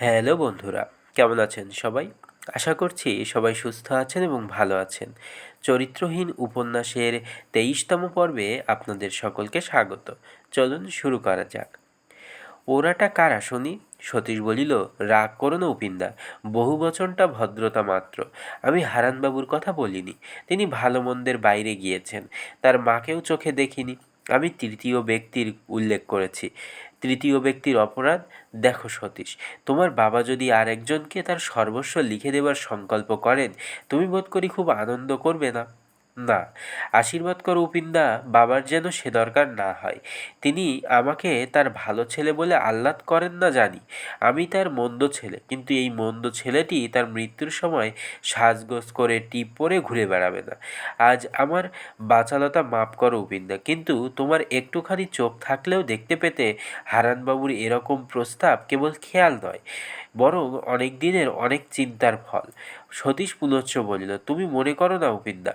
Hello বন্ধুরা, কেমন আছেন সবাই? আশা করছি সবাই সুস্থ আছেন এবং ভালো আছেন। চরিত্রহীন উপন্যাসের তেইশতম পর্বে আপনাদের সকলকে স্বাগত। চলুন শুরু করা যাক। ওরাটা কারা শুনি সতীশ বলিল, রাগ করো না উপিন্দা বহু বচনটা ভদ্রতা মাত্র। আমি হারানবাবুর কথা বলিনি, তিনি ভালো মন্দের বাইরে গিয়েছেন, তার মাকেও চোখে দেখিনি। আমি তৃতীয় ব্যক্তির উল্লেখ করেছি তৃতীয় ব্যক্তির অপরাধ, দেখো সতীশ। তোমার বাবা যদি আর একজনকে তার সর্বস্ব লিখে দেবার সংকল্প করেন, তুমি বোধ করি খুব আনন্দ করবে না। না, আশীর্বাদ করো উপিন্দা বাবার যেন সে দরকার না হয়। তিনি আমাকে তার ভালো ছেলে বলে আহ্লাদ করেন না জানি। আমি তার মন্দ ছেলে, কিন্তু এই মন্দ ছেলেটি তার মৃত্যুর সময় সাজগোজ করে, টিপ পরে ঘুরে বেড়াবে না। আজ আমার বাচালতা মাপ করো উপিন্দা কিন্তু তোমার একটুখানি চোখ থাকলেও দেখতে পেতে হারানবাবুর এরকম প্রস্তাব কেবল খেয়াল নয়, বরং অনেক দিনের অনেক চিন্তার ফল। সতীশ পুনশ্চ বলিল, তুমি মনে করো না উপিন্দা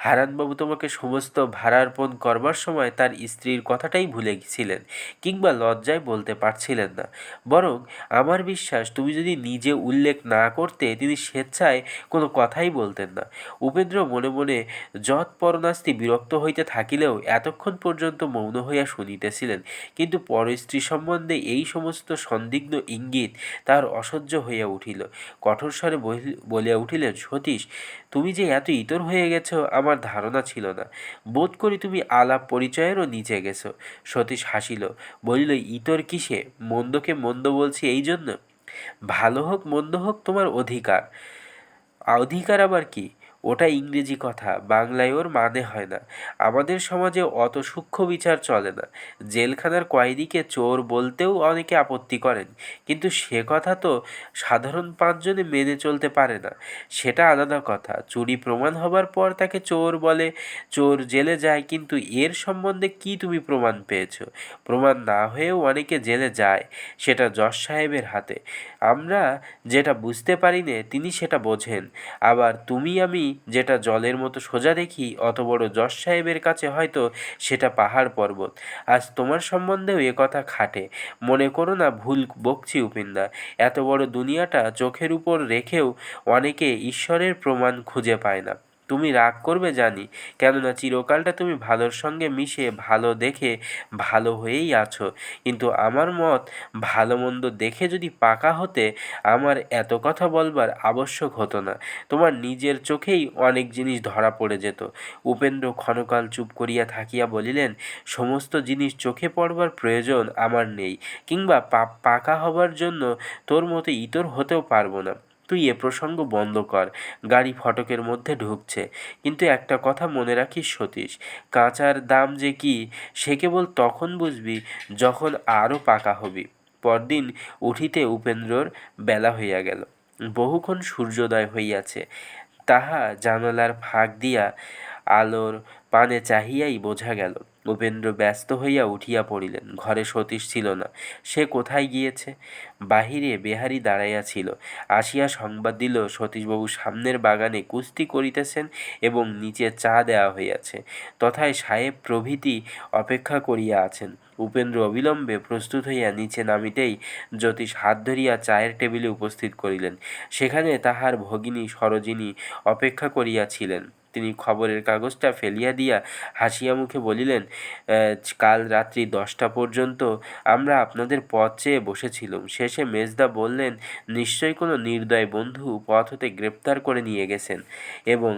হারানবাবু তোমাকে সমস্ত ভাড়ার্পণ করবার সময় তার স্ত্রীর কথাটাই ভুলে গেছিলেন কিংবা লজ্জায় বলতে পারছিলেন না। বরং আমার বিশ্বাস তুমি যদি নিজে উল্লেখ না করতে তিনি স্বেচ্ছায় কোনো কথাই বলতেন না। উপেন্দ্র মনে মনে যৎ পরনাস্তি বিরক্ত হইতে থাকিলেও এতক্ষণ পর্যন্ত মৌন হইয়া শুনিতেছিলেন। কিন্তু পরস্ত্রী সম্বন্ধে এই সমস্ত সন্দিগ্ধ ইঙ্গিত তার অসহ্য হইয়া উঠিল। কঠোর স্বরে বলিয়া উঠিলেন, সতীশ, তুমি যে এত ইতর হয়ে গেছো, আমার ধারণা ছিল না। বোধ করি তুমি আলাপ পরিচয়েরও নিচে গেছো। সতীশ হাসিল, বলিল, ইতর কিসে? মন্দকে মন্দ বলছি এই জন্য? ভালো হোক, মন্দ হোক, তোমার অধিকার। অধিকার আবার কি? ওটা ইংরেজি কথা, বাংলায় ওর মানে হয় না। আমাদের সমাজে অত সূক্ষ্ম বিচার চলে না। জেলখানার কয়েদিকে চোর বলতেও অনেকে আপত্তি করেন, কিন্তু সে কথা তো সাধারণ পাঁচজনে মেনে চলতে পারে না। সেটা আলাদা কথা। চুরি প্রমাণ হবার পর তাকে চোর বলে, চোর জেলে যায়, কিন্তু এর সম্বন্ধে কি তুমি প্রমাণ পেয়েছ? প্রমাণ না হয়েও অনেকে জেলে যায়, সেটা যশ সাহেবের হাতে। আমরা যেটা বুঝতে পারি নে, তিনি সেটা বোঝেন। আবার তুমি আমি যেটা জলের মতো সোজা দেখি, অত বড় যশ সাহেবের কাছে হয়তো সেটা পাহাড় পর্বত। আজ তোমার সম্বন্ধেও এ কথা খাটে। মনে করো না ভুল বকছি উপিন্দা এত বড় দুনিয়াটা চোখের উপর রেখেও অনেকে ঈশ্বরের প্রমাণ খুঁজে পায় না। তুমি রাগ করবে জানি, কেননা চিরকালটা তুমি ভালোর সঙ্গে মিশে ভালো দেখে ভালো হয়েই আছো। কিন্তু আমার মত ভালো মন্দ দেখে যদি পাকা হতে আমার এত কথা বলবার আবশ্যক হতো না। তোমার নিজের চোখেই অনেক জিনিস ধরা পড়ে যেত। উপেন্দ্র ক্ষণকাল চুপ করিয়া থাকিয়া বলিলেন, সমস্ত জিনিস চোখে পড়বার প্রয়োজন আমার নেই, কিংবা পাকা হবার জন্য তোর মতো ইতর হতেও পারব না। তুই এ প্রসঙ্গ বন্ধ কর। গাড়ি ফটকের মধ্যে ঢুকছে। কিন্তু একটা কথা মনে রাখিস সতীশ, কাঁচার দাম যে কি, সে কেবল তখন বুঝবি যখন আরও পাকা হবি। পরদিন উঠিতে উপেন্দ্রর বেলা হইয়া গেল। বহুক্ষণ সূর্যোদয় হইয়াছে। তাহা জানালার ফাঁক দিয়া আলোর পানে চাহিয়াই বোঝা গেল। উপেন্দ্র ব্যস্ত হইয়া উঠিয়া পড়িলেন। ঘরে সতীশ ছিল না। সে কোথায় গিয়েছে? বাহিরে বেহারি দাঁড়াইয়া ছিল। আসিয়া সংবাদ দিল, সতীশবাবু সামনের বাগানে কুস্তি করিতেছেন এবং নিচে চা দেওয়া হইয়াছে। তথায় সাহেব প্রভৃতি অপেক্ষা করিয়া আছেন। উপেন্দ্র অবিলম্বে প্রস্তুত হইয়া নিচে নামিতেই জ্যোতিষ হাত ধরিয়া চায়ের টেবিলে উপস্থিত করিলেন। সেখানে তাহার ভগিনী সরোজিনী অপেক্ষা করিয়াছিলেন তিনি খবরের কাগজটা ফেলিয়া দিয়া হাসিয়া মুখে বলিলেন কাল রাত্রি দশটা পর্যন্ত আমরা আপনাদের পথ চেয়ে বসেছিলাম। শেষে মেজদা বললেন নিশ্চয়ই কোনো নির্দয় বন্ধু পথ হতে গ্রেপ্তার করে নিয়ে গেছেন এবং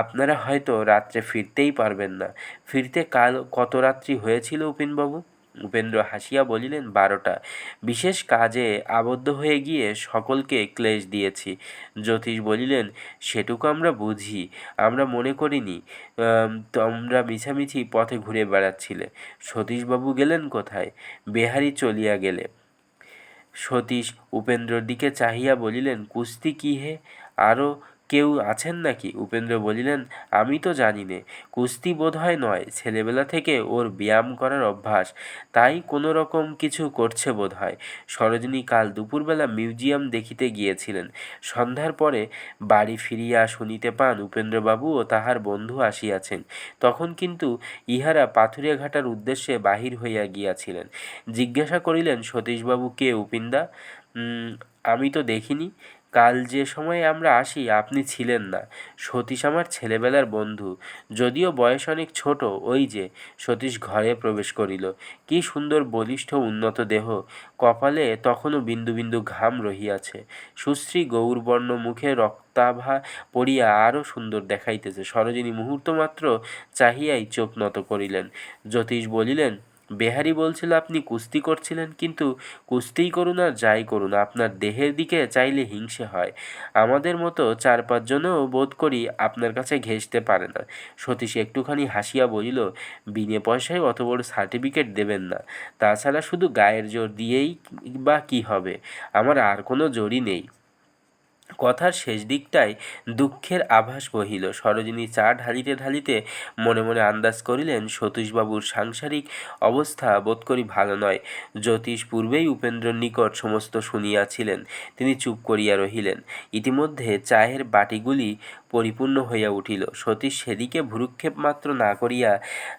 আপনারা হয়তো রাত্রে ফিরতেই পারবেন না। ফিরতে কাল কত রাত্রি হয়েছিল উপিনবাবু? উপেন্দ্র হাসিয়া বলিলেন, বারোটা। বিশেষ কাজে আবদ্ধ হয়ে গিয়ে সকলকে ক্লেশ দিয়েছি। জ্যোতিষ বলিলেন, সেটুকু আমরা বুঝি। আমরা মনে করিনি তোমরা মিছামিছি পথে ঘুরে বেড়াচ্ছিলে। সতীশবাবু গেলেন কোথায়? বেহারি চলিয়া গেলে। সতীশ উপেন্দ্রর দিকে চাহিয়া বলিলেন, কুস্তি কি হে? আরও কেউ আছেন নাকি? উপেন্দ্র বলিলেন, আমি তো জানি নে, কুস্তি বোধ হয় নয়, ছেলেবেলা থেকে ওর ব্যায়াম করার অভ্যাস। তাই কোনো রকম কিছু করছে বোধ হয় সরোজিনী কাল দুপুরবেলা মিউজিয়াম দেখিতে গিয়েছিলেন। সন্ধ্যার পরে বাড়ি ফিরিয়া শুনিতে পান উপেন্দ্রবাবু ও তাহার বন্ধু আসিয়াছেন। তখন কিন্তু ইহারা পাথুরিয়া ঘাটার উদ্দেশ্যে বাহির হইয়া গিয়াছিলেন। জিজ্ঞাসা করিলেন, সতীশবাবু কে উপিন্দা? আমি তো দেখিনি। কাল যে সময়ে আমরা আসি, আপনি ছিলেন না। সতীশ আমার ছেলেবেলার বন্ধু। যদিও বয়স অনেক ছোট, ওই যে, সতীশ ঘরে প্রবেশ করিল। কি সুন্দর বলিষ্ঠ উন্নত দেহ। কপালে তখনও বিন্দু বিন্দু ঘাম রহিয়াছে। সুশ্রী গৌরবর্ণ মুখে রক্তাভা পড়িয়া আরও সুন্দর দেখাইতেছে। সরোজিনী মুহূর্ত মাত্র চাহিয়াই চোখ নত করিলেন। জ্যোতিষ বলিলেন বেহারি বলছিল, আপনি কুস্তি করছিলেন কিন্তু কুস্তিই করুন আর যাই করুন, আপনার দেহের দিকে চাইলে হিংসে হয়। আমাদের মতো চার পাঁচজনও বোধ করি আপনার কাছে ঘেঁষতে পারে না। সতীশ একটুখানি হাসিয়া বলিল, বিনে পয়সায় অত বড় সার্টিফিকেট দেবেন না। তাছাড়া শুধু গায়ের জোর দিয়েই বা কী হবে? আমার আর কোনো জোরই নেই। কথার শেষ দিকটায় দুঃখের আভাস বহিল। সরোজিনী চা ঢালিতে ঢালিতে মনে মনে আন্দাজ করিলেন, সতীশবাবুর সাংসারিক অবস্থা বোধ করি ভালো নয়। জ্যোতিষ পূর্বেই উপেন্দ্রর নিকট সমস্ত শুনিয়াছিলেন। তিনি চুপ করিয়া রহিলেন। ইতিমধ্যে চায়ের বাটিগুলি পরিপূর্ণ হইয়া উঠিল। সতীশ সেদিকে ভ্রুক্ষেপ মাত্র না করিয়া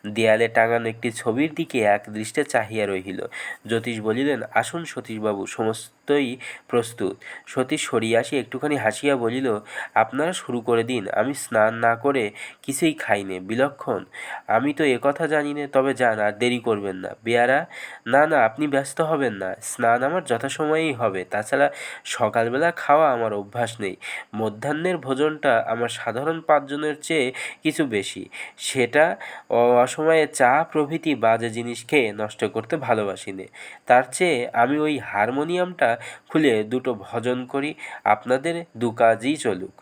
দেয়ালে টাঙানো একটি ছবির দিকে এক দৃষ্টে চাহিয়া রহিল। জ্যোতিষ বলিলেন, আসুন সতীশবাবু, সমস্তই প্রস্তুত। সতীশ সরিয়া আসি একটুখানি হাসিয়া বলিল, আপনারা শুরু করে দিন, আমি স্নান না করে কিছুই খাইনে বিলক্ষণ। আমি তো একথা জানি না, তবে যান, আর দেরি করবেন না। বেয়ারা, না না, আপনি ব্যস্ত হবেন না। স্নান আমার যথাসময়েই হবে। তাছাড়া সকালবেলা খাওয়া আমার অভ্যাস নেই। মধ্যাহ্নের ভোজনটা আমার সাধারণ পাঁচজনের চেয়ে কিছু বেশি। সেটা অসময়ে চা, প্রভৃতি বাজে জিনিস খেয়ে নষ্ট করতে ভালোবাসি নে তার চেয়ে আমি ওই হারমোনিয়ামটা খুলে দুটো ভজন করি, আপনাদের দু কাজই চলুক।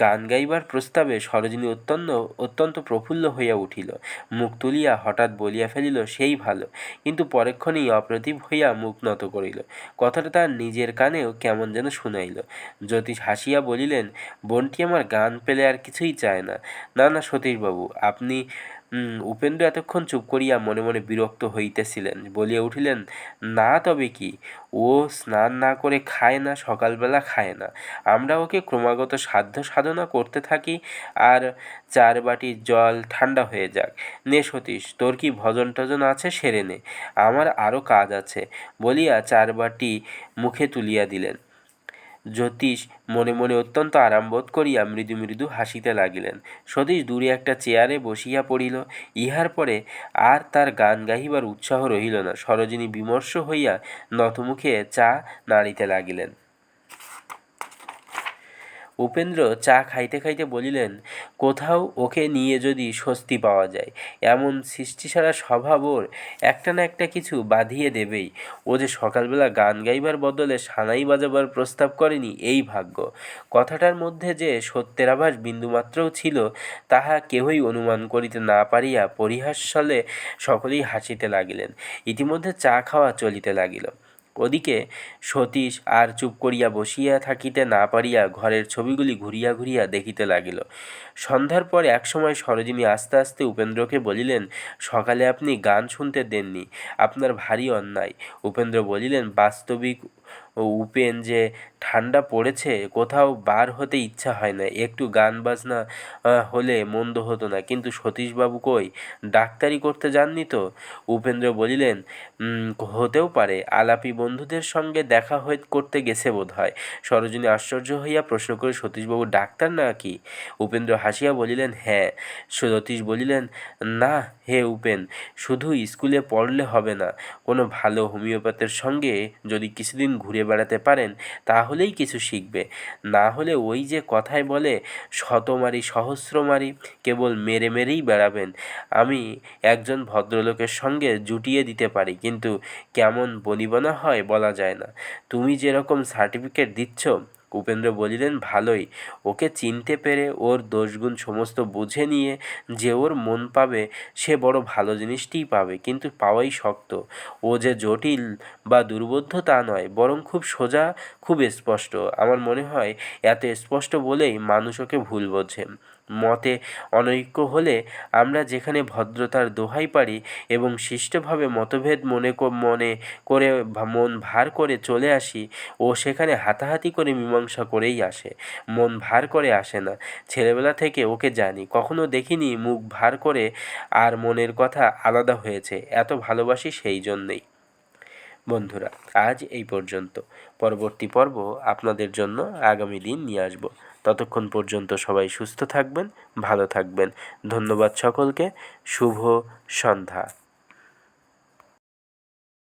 গান গাইবার প্রস্তাবে সরোজিনী অত্যন্ত অত্যন্ত প্রফুল্ল হইয়া উঠিল। মুখ তুলিয়া হঠাৎ বলিয়া ফেলিল, সেই ভালো। কিন্তু পরেক্ষণেই অপ্রতিভ হইয়া মুখ নত করিল। কথাটা তার নিজের কানেও কেমন যেন শুনাইল। জ্যোতিষ হাসিয়া বলিলেন, বোনটি আমার গান পেলে আর কিছুই চায় না। না না, সতীশবাবু, আপনি উপেন্দ্র এতক্ষণ চুপ করিয়া মনে মনে বিরক্ত হইতেছিলেন, বলিয়া উঠিলেন, না, তবে কি? ও স্নান না করে খায় না, সকালবেলা খায় না। আমরা ওকে ক্রমাগত সাধ্য সাধনা করতে থাকি, আর চার বাটি জল ঠান্ডা হয়ে যাক। নে সতীশ, তোর কি ভজন টজন আছে? সেরে নে। আমার আরও কাজ আছে। বলিয়া চার বাটি মুখে তুলিয়া দিলেন। জ্যোতিষ মনে মনে অত্যন্ত আরাম বোধ করিয়া মৃদু মৃদু হাসিতে লাগিলেন। সতীশ দূরে একটা চেয়ারে বসিয়া পড়িল। ইহার পরে আর তার গান গাহিবার উৎসাহ রহিল না। সরোজিনী বিমর্ষ হইয়া নতমুখে চা নাড়িতে লাগিলেন। উপেন্দ্র চা খাইতে খাইতে বলিলেন, কোথাও ওকে নিয়ে যদি স্বস্তি পাওয়া যায়, এমন সৃষ্টিছাড়া স্বভাব ওর একটা না একটা কিছু বাঁধিয়ে দেবেই। ও যে সকালবেলা গান গাইবার বদলে সানাই বাজাবার প্রস্তাব করেনি, এই ভাগ্য। কথাটার মধ্যে যে সত্যের আভাস বিন্দুমাত্রও ছিল, তাহা কেহই অনুমান করিতে না পারিয়া পরিহাস্যলে সকলেই হাসিতে লাগিলেন। ইতিমধ্যে চা খাওয়া চলিতে লাগিল। ওদিকে সতীশ আর চুপ করিয়া বসিয়া থাকিতে না পারিয়া ঘরের ছবিগুলি ঘুরিয়া ঘুরিয়া দেখিতে লাগিল। সন্ধ্যার পর একসময় সরোজিনী আস্তে আস্তে উপেন্দ্রকে বলিলেন, সকালে আপনি গান শুনতে দেননি, আপনার ভারী অন্যায়। উপেন্দ্র বলিলেন, বাস্তবিক উপেন যে ঠান্ডা পড়েছে, কোথাও বার হতে ইচ্ছা হয় না। একটু গান বাজনা হলে মন্দ হতো না। কিন্তু সতীশবাবু কই? ডাক্তারি করতে যাননি তো? উপেন্দ্র বলিলেন হতেও পারে। আলাপি বন্ধুদের সঙ্গে দেখা হয়ে করতে গেছে বোধ হয় সরোজিনী আশ্চর্য হইয়া প্রশ্ন করে, সতীশবাবু ডাক্তার না কি উপেন্দ্র হাসিয়া বলিলেন হ্যাঁ। সতীশ বলিলেন, না হে উপেন, শুধু স্কুলে পড়লে হবে না। কোনো ভালো হোমিওপ্যাথের সঙ্গে যদি কিছুদিন ঘুরে বেড়াতে পারেন, তাহলেই কিছু শিখবে। না হলে ওই যে কথায় বলে, শতমারি, সহস্রমারি, কেবল মেরে মেরেই বেড়াবেন। আমি একজন ভদ্রলোকের সঙ্গে জুটিয়ে দিতে পারি, কিন্তু কেমন বনিবনা হয় বলা যায় না। তুমি যেরকম সার্টিফিকেট দিচ্ছ উপেন্দ্র বলিলেন, ভালোই। ওকে চিনতে পেরে ওর দোষগুণ সমস্ত বুঝে নিয়ে যে ওর মন পাবে, সে বড় ভালো জিনিসটিই পাবে। কিন্তু পাওয়াই শক্ত। ও যে জটিল বা দুর্বোধ্য তা নয়, বরং খুব সোজা, খুব স্পষ্ট। আমার মনে হয়, এত স্পষ্ট বলেই মানুষ ওকে ভুল বোঝে। মতে অনৈক্য হলে আমরা যেখানে ভদ্রতার দোহাই পারি এবং শিষ্টভাবে মতভেদ মনে মনে করে মন ভার করে চলে আসি, ও সেখানে হাতাহাতি করে মীমাংসা প্রশংসা করেই আসে। মন ভার করে আসে না। ছেলেবেলা থেকে ওকে জানি। কখনো দেখিনি মুখ ভার করে আর মনের কথা আলাদা হয়েছে। এত ভালোবাসি সেই জন্যেই। বন্ধুরা, আজ এই পর্যন্ত। পরবর্তী পর্ব আপনাদের জন্য আগামী দিন নিয়ে আসব। ততক্ষণ পর্যন্ত সবাই সুস্থ থাকবেন, ভালো থাকবেন। ধন্যবাদ সকলকে। শুভ সন্ধ্যা।